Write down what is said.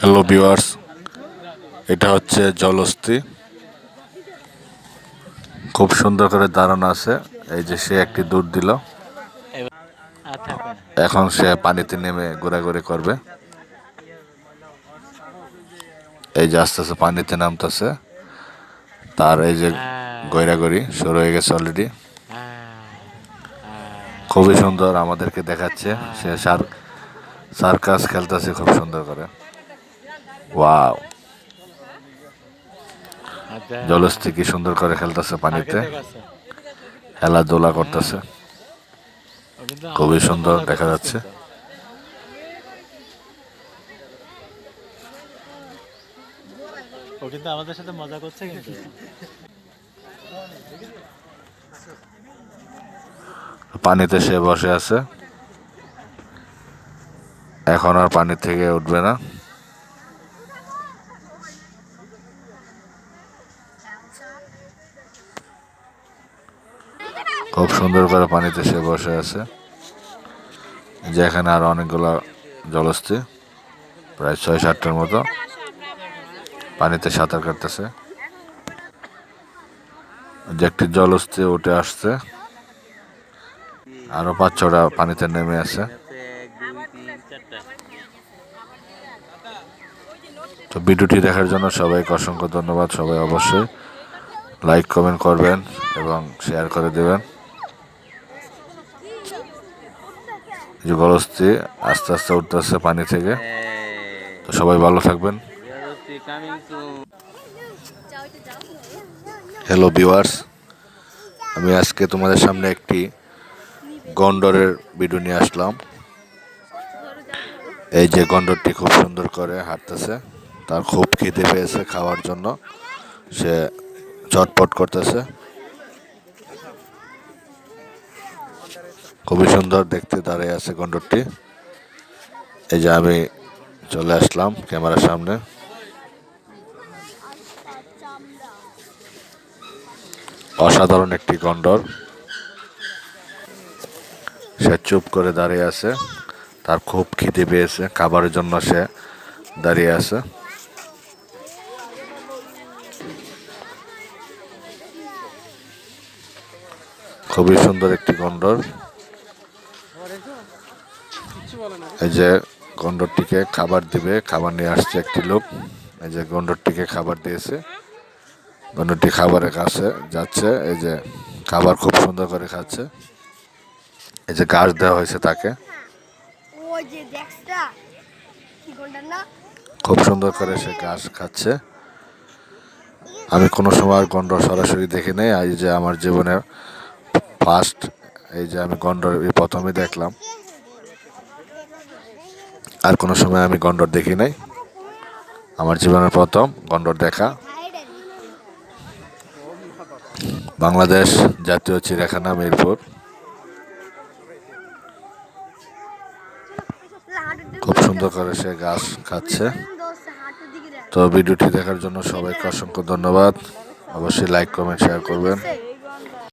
Hello viewers এটা হচ্ছে জলস্থি। খুব সুন্দর করে দাঁড়ানো আছে। এই যে সে একটি দূর দিল। এখন সে পানিতে নেমে ঘোরাঘুরি করবে। এই যে আস্তে আস্তে পানিতে নামতেছে। তার এই যে গৈরাগড়ি শুরু হয়ে গেছে অলরেডি খুবই সুন্দর আমাদেরকে দেখাচ্ছে। সে সার সার্কাস খেলতেছে খুব সুন্দর করে। ওয়াও। জলস্থি কি সুন্দর করে খেলতেছে পানিতে। খেলাধুলা করতেছে। খুবই সুন্দর দেখা যাচ্ছে। ও কিন্তু আমাদের সাথে মজা করছে কিন্তু। পানিতে সে বসে আছে। এখন আর পানি থেকে উঠবে না। খুব সুন্দর করে পানিতে সে বসে আছে। যেখানে আর অনেকগুলো জলস্থি, প্রায় ছয় সাতটার মতো পানিতে সাঁতার কাটতেছে। যে একটি জলস্থি উঠে আসছে, আরও পাঁচ ছটা পানিতে নেমে আছে। তো ভিডিওটি দেখার জন্য সবাইকে অসংখ্য ধন্যবাদ সবাই অবশ্যই লাইক কমেন্ট করবেন এবং শেয়ার করে দেবেন। যে গলস্তি আস্তে আস্তে উঠতেছে পানি থেকে। তো সবাই ভালো থাকবেন। হ্যালো ভিউয়ার্স আমি আজকে তোমাদের সামনে একটি গন্ডরের ভিডিও নিয়ে আসলাম। এই যে গন্ডরটি খুব সুন্দর করে হাঁটতেছে, তার খুব খিদে পেয়েছে খাওয়ার জন্য। সে চটপট করতেছে। খুবই সুন্দর দেখতে দাঁড়িয়ে আছে গন্ডরটি। এই যে আমি চলে আসলাম ক্যামেরার সামনে। অসাধারণ একটি গন্ডর। সে চুপ করে দাঁড়িয়ে আছে। তার খুব খিদে পেয়েছে, খাবারের জন্য সে দাঁড়িয়ে আছে। খুবই সুন্দর একটি গন্ডর। এই যে গন্ডরটিকে খাবার দিবে, খাবার নিয়ে আসছে একটি লোক। এই যে গন্ডরটিকে খাবার দিয়েছে। গন্ডরটি খাবারের কাছে যাচ্ছে, এই যে খাবার খুব সুন্দর করে খাচ্ছে। এই যে গাছ দেওয়া হয়েছে তাকে। খুব সুন্দর করে সে ঘাস খাচ্ছে। আমি কোনো সময় গন্ডর সরাসরি দেখি নাই। এই যে আমার জীবনে ফার্স্ট এই যে আমি গন্ডর প্রথমে দেখলাম। আর কোনো সময় আমি গন্ডর দেখি নাই। আমার জীবনের প্রথম গন্ডর দেখা। বাংলাদেশ জাতীয় চিড়িয়াখানা মিরপুর। খুব সুন্দর করে সে গাছ খাচ্ছে তো ভিডিওটি দেখার জন্য সবাইকে অসংখ্য ধন্যবাদ। অবশ্যই লাইক কমেন্ট শেয়ার করবেন।